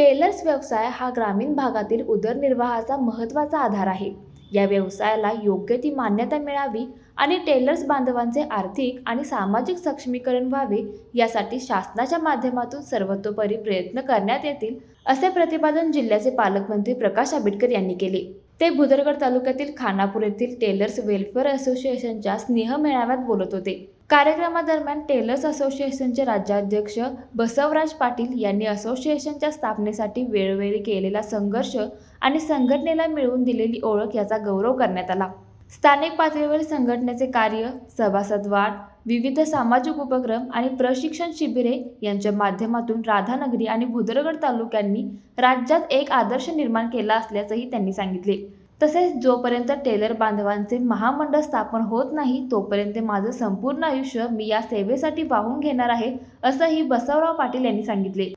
Taylor's व्यवसाय हा ग्रामीण भागातील उदरनिर्वाहाचा महत्त्वाचा आधार आहे. या व्यवसायाला योग्य ती मान्यता मिळावी आणि टेलर्स बांधवांचे आर्थिक आणि सामाजिक सक्षमीकरण व्हावे यासाठी शासनाच्या माध्यमातून सर्वतोपरी प्रयत्न करण्यात येतील असे प्रतिपादन जिल्ह्याचे पालकमंत्री प्रकाश आंबेडकर यांनी केले. ते भुदरगड तालुक्यातील खानापूर येथील टेलर्स वेलफेअर असोसिएशनच्या स्नेह मेळाव्यात बोलत होते. कार्यक्रमादरम्यान टेलर्स असोसिएशनचे राज्याध्यक्ष बसवराज पाटील यांनी असोसिएशनच्या स्थापनेसाठी वेळोवेळी केलेला संघर्ष आणि संघटनेला मिळवून दिलेली ओळख याचा गौरव करण्यात आला. स्थानिक पातळीवर संघटनेचे कार्य सभासद वाढ विविध सामाजिक उपक्रम आणि प्रशिक्षण शिबिरे यांच्या माध्यमातून राधानगरी आणि भुदरगड तालुक्यांनी राज्यात एक आदर्श निर्माण केला असल्याचंही त्यांनी सांगितले. तसेच जोपर्यंत टेलर बांधवांचे महामंडळ स्थापन होत नाही तोपर्यंत माझं संपूर्ण आयुष्य मी या सेवेसाठी वाहून घेणार आहे असंही बसवराव पाटील यांनी सांगितले.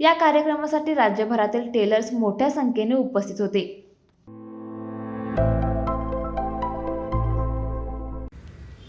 या कार्यक्रमासाठी राज्यभरातील टेलर्स मोठ्या संख्येने उपस्थित होते.